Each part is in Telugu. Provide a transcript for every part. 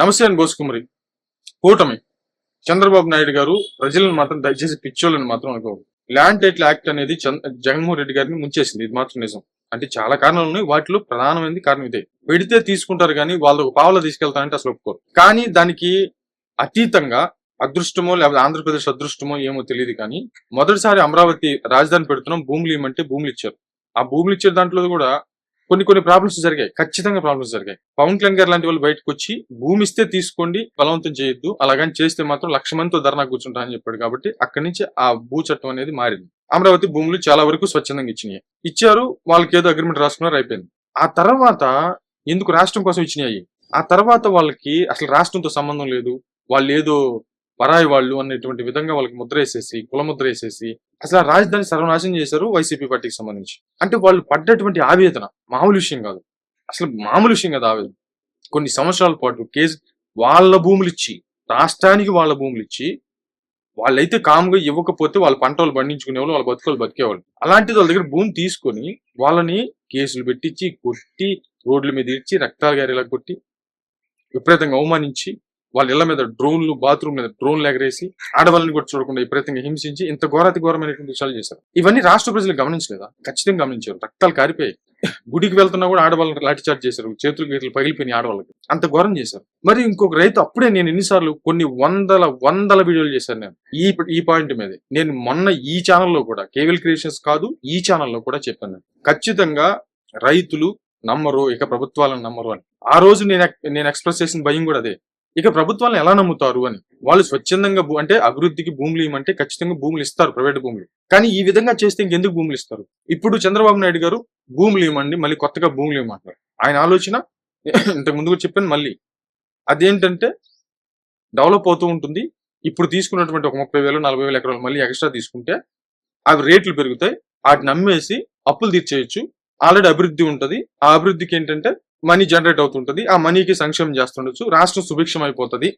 నమస్తే అని బోసుకుమరి. కూటమి. చంద్రబాబు నాయుడు గారు ప్రజలను మాత్రం దయచేసి పిచ్చోళ్ళని మాత్రం అనుకోరు ల్యాండ్ టైటిల్ యాక్ట్ అనేది జగన్మోహన్ రెడ్డి గారిని ముంచేసింది. ఇది మాత్రం నిజం. అంటే చాలా కారణాలు ఉన్నాయి. వాటిలో ప్రధానమైనది కారణం ఇదే. పెడితే తీసుకుంటారు కానీ వాళ్ళు ఒక పావులో తీసుకెళ్తారంటే అసలు ఒప్పుకోరు. కానీ దానికి అతీతంగా అదృష్టమో లేకపోతే ఆంధ్రప్రదేశ్ అదృష్టమో ఏమో తెలియదు కానీ మొదటిసారి అమరావతి రాజధాని పెడుతున్నాం. భూములు ఇవ్వమంటే భూములు ఇచ్చారు. ఆ భూములు ఇచ్చే దాంట్లో కూడా కొన్ని కొన్ని ప్రాబ్లమ్స్ జరిగాయి. ఖచ్చితంగా ప్రాబ్లమ్స్ జరిగాయి. పవన్ కళ్యాణ్ గారు లాంటి వాళ్ళు బయటకు వచ్చి భూమి ఇస్తే తీసుకోండి బలవంతం చేయొద్దు అలాగని చేస్తే మాత్రం లక్ష మందితో ధర్నా కూర్చుంటా అని చెప్పాడు. కాబట్టి అక్కడి నుంచి ఆ భూ చట్టం అనేది మారింది. అమరావతి భూములు చాలా వరకు స్వచ్ఛందంగా ఇచ్చినాయి. ఇచ్చారు వాళ్ళకి ఏదో అగ్రిమెంట్ రాసుకున్నారు అయిపోయింది. ఆ తర్వాత ఎందుకు రాష్ట్రం కోసం ఇచ్చినాయి ఆ తర్వాత వాళ్ళకి అసలు రాష్ట్రంతో సంబంధం లేదు. వాళ్ళు ఏదో పరాయి వాళ్ళు అనేటువంటి విధంగా వాళ్ళకి ముద్ర వేసేసి కుల ముద్ర వేసేసి అసలు ఆ రాజధాని సర్వనాశనం చేశారు వైసీపీ పార్టీకి సంబంధించి. అంటే వాళ్ళు పడ్డటువంటి ఆవేదన మామూలు విషయం కాదు. అసలు మామూలు విషయం కాదు ఆవేదన. కొన్ని సంవత్సరాల పాటు కేసు వాళ్ళ భూములు ఇచ్చి రాష్ట్రానికి వాళ్ళ భూములు ఇచ్చి వాళ్ళైతే కామ్గా ఇవ్వకపోతే వాళ్ళ పంట వాళ్ళు పండించుకునే వాళ్ళు వాళ్ళ బతుకులు బతికేవాళ్ళు. అలాంటిది వాళ్ళ దగ్గర భూమి తీసుకొని వాళ్ళని కేసులు పెట్టించి కొట్టి రోడ్ల మీద ఇచ్చి రక్తాలు గారిలా కొట్టి విపరీతంగా అవమానించి వాళ్ళ ఇళ్ళ మీద డ్రోన్లు బాత్రూమ్ మీద డ్రోన్లు ఎగరేసి ఆడవాళ్ళని కూడా చూడకుండా విపరీతంగా హింసించి ఇంత ఘోరాతి ఘోరమైనటువంటి విషయాలు చేశారు. ఇవన్నీ రాష్ట్ర ప్రజలు గమనించలేదా? ఖచ్చితంగా గమనించారు. రక్తాలు కారిపోయాయి. గుడికి వెళ్తున్నా కూడా ఆడవాళ్ళని లాఠీచార్జ్ చేశారు. చేతులు గీతలు పగిలిపోయిన ఆడవాళ్ళకి. అంత ఘోరం చేశారు. మరి ఇంకొక రైతు అప్పుడే నేను ఎన్నిసార్లు కొన్ని వందల వందల వీడియోలు చేశాను నేను. ఈ ఈ పాయింట్ మీద. నేను మొన్న ఈ ఛానల్లో కూడా కేవల్ క్రియేషన్స్ కాదు ఈ ఛానల్లో కూడా చెప్పాను నేను. ఖచ్చితంగా రైతులు నమ్మరు ఇక ప్రభుత్వాలను నమ్మరు అని. ఆ రోజు నేను నేను ఎక్స్ప్రెస్ చేసిన భయం కూడా అదే. ఇక ప్రభుత్వాలను ఎలా నమ్ముతారు అని? వాళ్ళు స్వచ్ఛందంగా భూ- అంటే అభివృద్ధికి భూములు ఇవ్వమంటే ఖచ్చితంగా భూములు ఇస్తారు ప్రైవేట్ భూములు. కానీ ఈ విధంగా చేస్తే ఇంకెందుకు భూములు ఇస్తారు? ఇప్పుడు చంద్రబాబు నాయుడు గారు భూములు ఇవ్వమండి మళ్ళీ కొత్తగా భూములు ఇవ్వమంటారు ఆయన ఆలోచన ఇంతకు ముందు కూడా చెప్పాను మళ్ళీ. అదేంటంటే డెవలప్ అవుతూ ఉంటుంది. ఇప్పుడు తీసుకున్నటువంటి ఒక ముప్పై వేలు నలభై వేల ఎకరాలు మళ్ళీ ఎక్స్ట్రా తీసుకుంటే అవి రేట్లు పెరుగుతాయి. వాటిని అమ్మేసి అప్పులు తీర్చేయచ్చు. ఆల్రెడీ అభివృద్ధి ఉంటుంది. ఆ అభివృద్ధికి ఏంటంటే మనీ జనరేట్ అవుతుంటుంది. ఆ మనీకి సంక్షేమం చేస్తుండొచ్చు. రాష్ట్రం సుభిక్షం అయిపోతుంది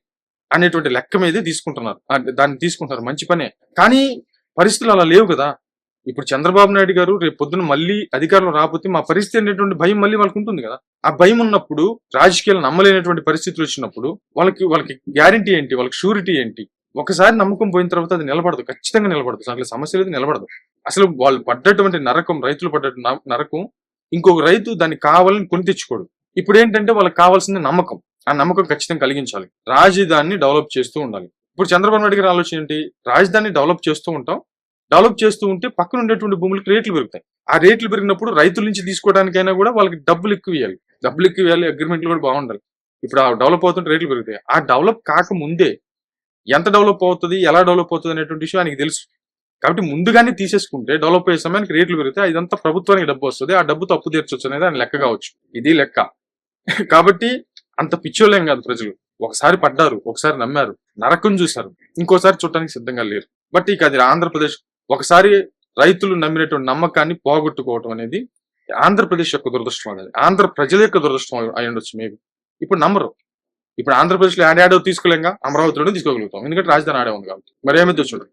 అనేటువంటి లెక్క మీదే తీసుకుంటున్నారు. దాన్ని తీసుకుంటున్నారు. మంచి పనే. కానీ పరిస్థితులు అలా లేవు కదా. ఇప్పుడు చంద్రబాబు నాయుడు గారు రేపు పొద్దున మళ్ళీ అధికారంలో రాకపోతే మా పరిస్థితి అనేటువంటి భయం మళ్ళీ వాళ్ళకి ఉంటుంది కదా. ఆ భయం ఉన్నప్పుడు రాజకీయాలు నమ్మలేనటువంటి పరిస్థితులు వచ్చినప్పుడు వాళ్ళకి వాళ్ళకి గ్యారంటీ ఏంటి? వాళ్ళకి షూరిటీ ఏంటి? ఒకసారి నమ్మకం పోయిన తర్వాత అది నిలబడదు. ఖచ్చితంగా నిలబడదు. అసలు సమస్య లేదు నిలబడదు. అసలు వాళ్ళు పడ్డటువంటి నరకం రైతులు పడ్డ నరకం ఇంకొక రైతు దాన్ని కావాలని కొని తెచ్చుకోడు. ఇప్పుడు ఏంటంటే వాళ్ళకి కావాల్సింది నమ్మకం. ఆ నమ్మకం ఖచ్చితంగా కలిగించాలి. రాజధానిని డెవలప్ చేస్తూ ఉండాలి. ఇప్పుడు చంద్రబాబు నాయుడు గారి ఆలోచన ఏంటి? రాజధానిని డెవలప్ చేస్తూ ఉంటాం. డెవలప్ చేస్తూ ఉంటే పక్కన ఉండేటువంటి భూములకి రేట్లు పెరుగుతాయి. ఆ రేట్లు పెరిగినప్పుడు రైతుల నుంచి తీసుకోవడానికైనా కూడా వాళ్ళకి డబ్బులు ఎక్కువ ఇవ్వాలి. డబ్బులు ఎక్కువ ఇవ్వాలి అగ్రిమెంట్లు కూడా బాగుండాలి. ఇప్పుడు ఆ డెవలప్ అవుతుంటే రేట్లు పెరుగుతాయి. ఆ డెవలప్ కాకముందే ఎంత డెవలప్ అవుతుంది ఎలా డెవలప్ అవుతుంది అనేటువంటి విషయం ఆయనకి తెలుసు. కాబట్టి ముందుగానే తీసేసుకుంటే డెవలప్ అయ్యే సమయానికి రేట్లు పెరిగితే ఇదంతా ప్రభుత్వానికి డబ్బు వస్తుంది. ఆ డబ్బుతో అప్పు తీర్చొచ్చు అనేది ఆయన లెక్క కావచ్చు. ఇది లెక్క. కాబట్టి అంత పిచ్చోలేం కాదు ప్రజలు. ఒకసారి పడ్డారు ఒకసారి నమ్మారు నరకం చూశారు. ఇంకోసారి చూడటానికి సిద్ధంగా లేరు. బట్ ఇక అది ఆంధ్రప్రదేశ్ ఒకసారి రైతులు నమ్మినటువంటి నమ్మకాన్ని పోగొట్టుకోవటం అనేది ఆంధ్రప్రదేశ్ యొక్క దురదృష్టం అనేది ఆంధ్ర ప్రజల యొక్క దురదృష్టం అయి ఉండొచ్చు మేబీ. ఇప్పుడు నమ్మరు. ఇప్పుడు ఆంధ్రప్రదేశ్లో లో ఆడాడో తీసుకోలేంగా అమరావతిలోనే తీసుకోగలుగుతాం. ఎందుకంటే రాజధాని ఆడే ఉంది కాబట్టి. మరి ఏమైతే చూడండి.